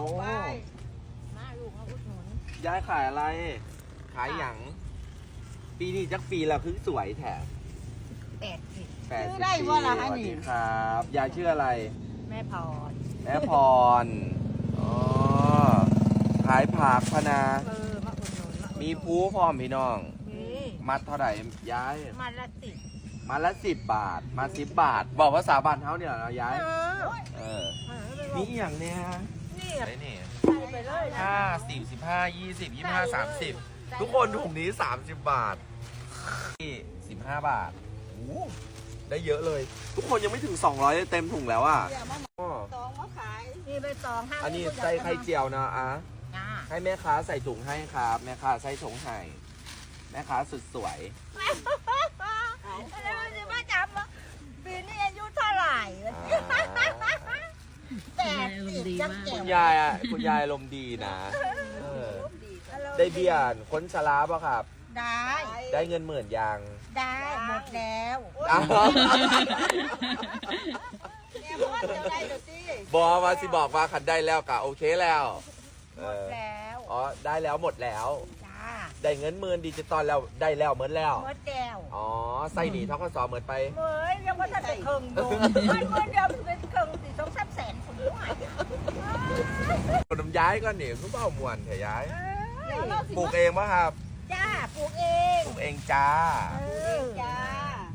มาลูกมาอุดหนุนยายขายอะไร ขายหยัง ปีนี้จักปีละคือสวยแถมแปดสิบ แปดสิบได้ปีบ่ล่ะสฮะวัสนี่ ดีครับ ยายชื่ออะไร แม่พรแม่พรอ๋อขายผักพะนา เออมาอุดหนุนมาอุดหนุนมีพูพร้อมพี่น้อง นี่มัดเท่าไหร่ยาย มาละสิบมัดละสิบบาท มาสิบบาท บอกภาษาบ้านเฮาเนี่ยนะยายเออเออ เออ นี่อหย่างเนี้ย นี่อะไรนี่ใส่ไปเลยนะห้าสิบสิบห้ายี่สิบยี่สิบห้าสามสิบทุกคนถุงนี้ 30 บาทนี่15บาทโอ้ได้เยอะเลย ทุกคนยังไม่ถึง 200เลยเต็มถุงแล้วอะเดี๋ยวมาอ้อตองมาขายมีใบตองห้าอันนี้ใส่ไข่เจียวนะอะจ้าให้แม่ค้าใส่ถุงให้ครับ แม่ค้าใส่ถุงให้แม่ค้าสุดสวย แล้วมันจะมาจับมาปีนี้อายุเท่าไหร่ อ่า แปดสิบจังเก็ คุ บ ณ ยายอะคุณยายลมณ์ดีนะเออได้เบียร์คนชราป่ะครับ ได้ ได้เงินหมื่นยังได้หมดแล้วอ้าวแม่พ่อจะได้เดี๋ยวสิบอกมาสิบอกว่าคันได้แล้วกะโอเคแล้วเอหมดอแล้วอ๋อได้แล้วหมดแล้ว จ้าได้เงินหมื่นดิจิตอลแล้วได้แล้วเหมือนแล้ว หมดแล้วอ๋อใส่หนีทกสเหมือนไป เหมือนยังว่าท่านจะเคิงดูมันเหมือนเดิมเป็นเคิงสี่สองสามแสนคนด้วย ค นน้ำย้ายก่อนนี่คือเบ้ามวนเถอะย้ายเอ้ยปลูกเองปะครับ จ้าปลูกเองปลูกเองจ้าเออจ้า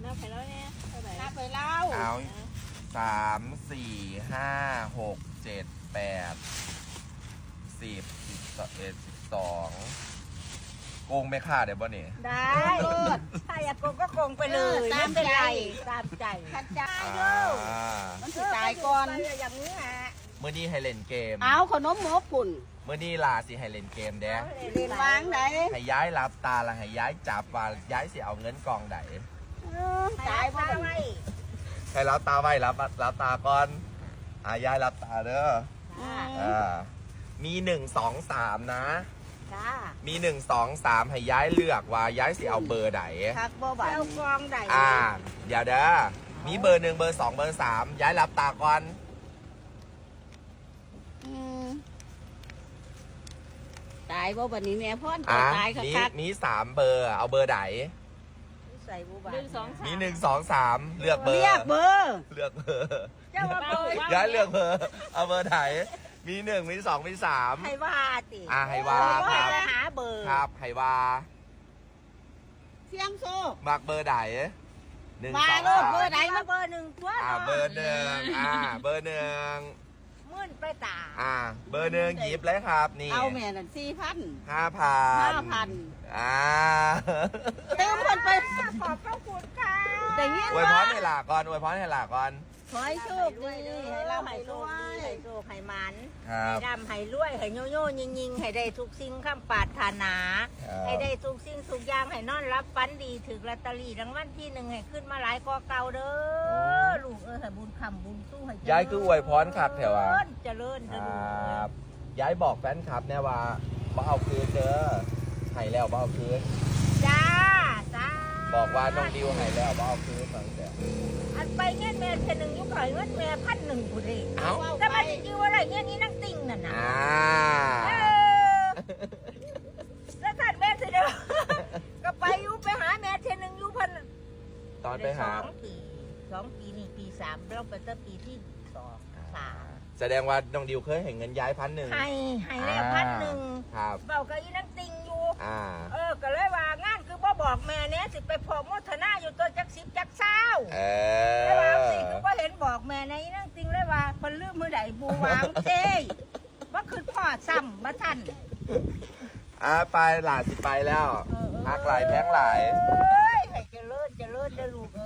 น้าไปแล้วเนี่ยเท่าไหร่น้าไปเล่าเอาสามสี่ห้าหกเจ็ดแปดสิบสิบเอ็ดสิบสองโกงไม่ค่าเดี๋ยวบ่นี่ได้ถ้าอยากโกงก็โกงไปเลยไม่เป็นไรตามใจขัดใจอ่ามันสิตายก่อนเอย่างนี้ฮะเมื่อนี้ให้เล่นเกม เอาขนมหมกปุ่นเมื่อนี้ลาสิให้เล่นเกมเด้ เรียนวางไหนให้ย้ายรับตาละให้ย้ายจับว่าย้ายสิเอาเงินกองไหนตายบ่ตาได้ไว้ให้รับตาไว้รับรับตาก่อนอะย้ายรับตาเด้ออ่าอ่ามีหนึ่งสองสามนะ จ้ามีหนึ่งสองสามให้ย้ายเลือกว่าย้ายสิเอาเบอร์ไหนคักบ่บาดแล้วกองใดอ่าเดี๋ยวเด้อมีเบอร์หนึ่งเบอร์สองเบอร์สามย้ายรับตาก่อนอืม ตายบ่บัดนี้แม่พ่ออะตายมีคักมีสามเบอร์ เอาเบอร์ไหน ใส่บูบาหนึ่งสองสามมีหนึ่งสองสามเลือกเบอร์ เรียกเบอร์เลือกเบอร์เจ้าว่าเบอร์ย้ายเลือกเบอร์ เอาเบอร์ไหน มีหนึ่งมีสองมีสามให้ว่าติอะให้ว่าครับให้หาเบอร์ครับให้ว่าเสียงโซ่มักเบอร์ไหนหนึ่งมาสองโลดสามเบอร์ไหนมาเบอร์หนึ่งตัวอ่าเบอร์หนึ่งอ่าเบอร์หนึ่งมื่ นไปตาอ่า เบอร์หนึ่งหยิบเลยครับ นี่เอาแม่นั่นสี่พันห้าพัน5,000อ่าเติมเพิ่นไปขอบพระคุณค่ะแต่ยินอวยพรให้หลาก่อนอวยพรให้หลาก่อนขอให้โชคดีให้เราให้รวยให้โชคให้มันครับให้ร่ำให้รวยให้โยโย่ยิงยิงให้ได้ทุกสิ่งคำปรารถนาครับให้ได้ทุกสิ่งทุกอย่างให้นอนรับฝันดีถึงลอตเตอรี่รางวัลที่หนึ่งให้ขึ้นมาหลายกว่าเก่าเด้อลูก ยายคืออวยพรครับแถวอะเจริญคเจรริญับยายบอกแฟนคลับแน่ว่าบ่เอาคืนเด้อให้แล้วบ่เอาคืนจ้าจ้าบอกว่าน้องดิวให้แล้วบ่เอาคืนตั้งแต่อันไปเงี้ยแม่เทนึงอยุคก่อยเงินแม่พันหนึ่งกูดิเอ้าแต่มันจะชื่อว่าอะไรเงี้ยนี่นั่งติ่งน่ะนะอ่าเออแล้วท่านแม่เสด็จก็ไปอยุไปหาแม่เทนึงอยุพันตอนไปหา สองปีสองปีนี่ปีสามเราไปตั้งปีที่สองสามแสดงว่าน้องดิวเคยเห็นเงินย้ายพันหนึ่งให้ให้แล้วพันหนึ่งครับเบากับอีนั่งติ่งอยู่อ่าเออก็เลยว่างานคือบ่บอกแม่เนี้ยสิไปพอโมทนาอยู่ตัวจักสิบจักเศร้าเอเลยว่าอสิคือบ่เห็นบอกแม่ในนั่งติ่งเลยว่าคนลืมมือใดบูวางเจ้ยว่าคือพ่อซ้ำมาทันอ่าไปหลานสิไปแล้วเออเออพักหลายแพงหลายเอ้ยให้เจริญเจริญเด้อลูกเอ้